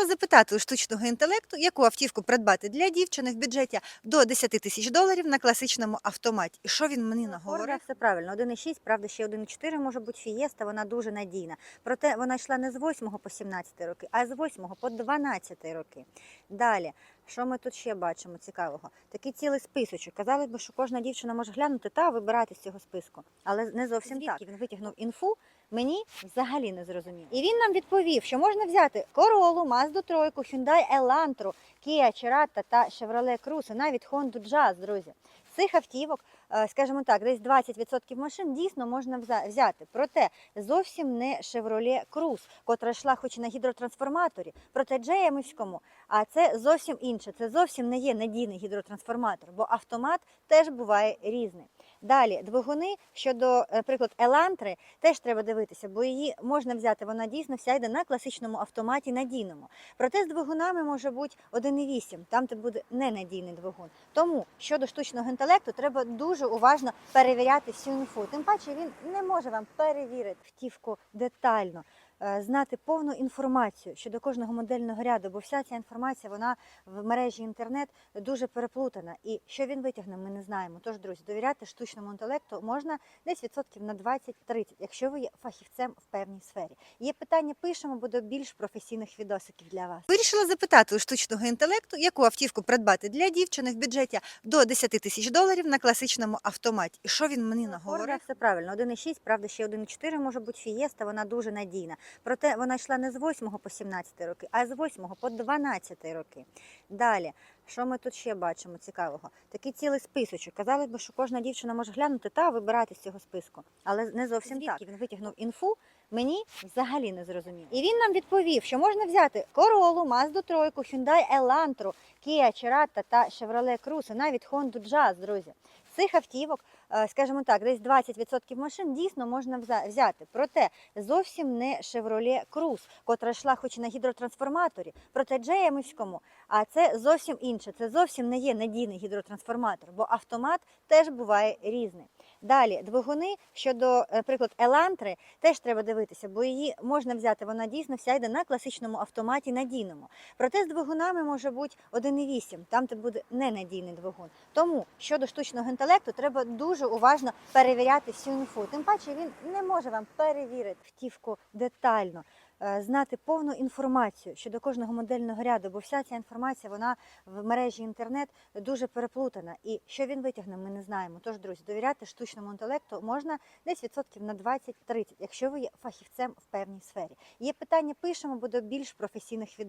Вирішила запитати у штучного інтелекту, яку автівку придбати для дівчини в бюджеті до 10 тисяч доларів на класичному автоматі. І що він мені Форда наговорив? все правильно. 1,6, правда, ще 1,4 може бути фієста, вона дуже надійна. Проте вона йшла не з 8 по 17 роки, а з 8 по 12 роки. Далі, що ми тут ще бачимо цікавого? Такий цілий списочок. Казали б, що кожна дівчина може глянути та вибирати з цього списку. Але не зовсім Звідки так. Він витягнув інфу. Мені взагалі не зрозуміло. І він нам відповів, що можна взяти Corolla, Mazda 3, Hyundai Elantra, Kia Cerato та Chevrolet Cruze, навіть Honda Jazz, друзі. З цих автівок, е, скажімо так, десь 20% машин дійсно можна взяти. Проте зовсім не Chevrolet Cruze, котра йшла хоч і на гідротрансформаторі, проте джеємівському, а це зовсім інше. Це зовсім не є надійний гідротрансформатор, бо автомат теж буває різний. Далі двигуни щодо, наприклад, Елантри, теж треба дивитися, бо її можна взяти. Вона дійсно вся йде на класичному автоматі надійному. Проте з двигунами може бути 1,8, там де буде ненадійний двигун. Тому щодо штучного інтелекту треба дуже уважно перевіряти всю інфу. Тим паче він не може вам перевірити втівку детально. Е, Знати повну інформацію щодо кожного модельного ряду, бо вся ця інформація вона в мережі інтернет дуже переплутана. І що він витягне, ми не знаємо. Тож, друзі, довіряти штучному інтелекту можна десь відсотків на 20-30, якщо ви є фахівцем в певній сфері. Є питання, пишемо, буде більш професійних відосиків для вас. Вирішила запитати у штучного інтелекту, яку автівку придбати для дівчини в бюджеті до 10 тисяч доларів на класичному автоматі. І що він мені наговорив? все правильно. 1,6, правда, ще 1,4 може бути фієста, вона дуже надійна. Проте вона йшла не з 8 по 17 роки, а з 8 по 12 роки. Далі, що ми тут ще бачимо цікавого? Такий цілий списочок. Казали б, що кожна дівчина може глянути та вибирати з цього списку. Але не зовсім Звідки так. Він витягнув інфу. Мені взагалі не зрозуміло. І він нам відповів, що можна взяти Corolla, Mazda 3, Hyundai Elantra, Kia Cerato та Chevrolet Cruze, навіть Honda Jazz, друзі. З цих автівок, е, скажімо так, десь 20% машин дійсно можна взяти. Проте зовсім не Chevrolet Cruze, котра йшла хоч і на гідротрансформаторі, проте джеємівському, а це зовсім інше. Це зовсім не є надійний гідротрансформатор, бо автомат теж буває різний. Далі двигуни щодо, наприклад, Елантри, теж треба дивитися, бо її можна взяти. Вона дійсно вся йде на класичному автоматі надійному. Проте з двигунами може бути 1,8, там де буде ненадійний двигун. Тому щодо штучного інтелекту треба дуже уважно перевіряти всю інфу. Тим паче він не може вам перевірити втівку детально. Е, Знати повну інформацію щодо кожного модельного ряду, бо вся ця інформація вона в мережі інтернет дуже переплутана. І що він витягне, ми не знаємо. Тож, друзі, довіряти штучному інтелекту можна десь відсотків на 20-30, якщо ви є фахівцем в певній сфері. Є питання, пишемо, буде більш професійних відео.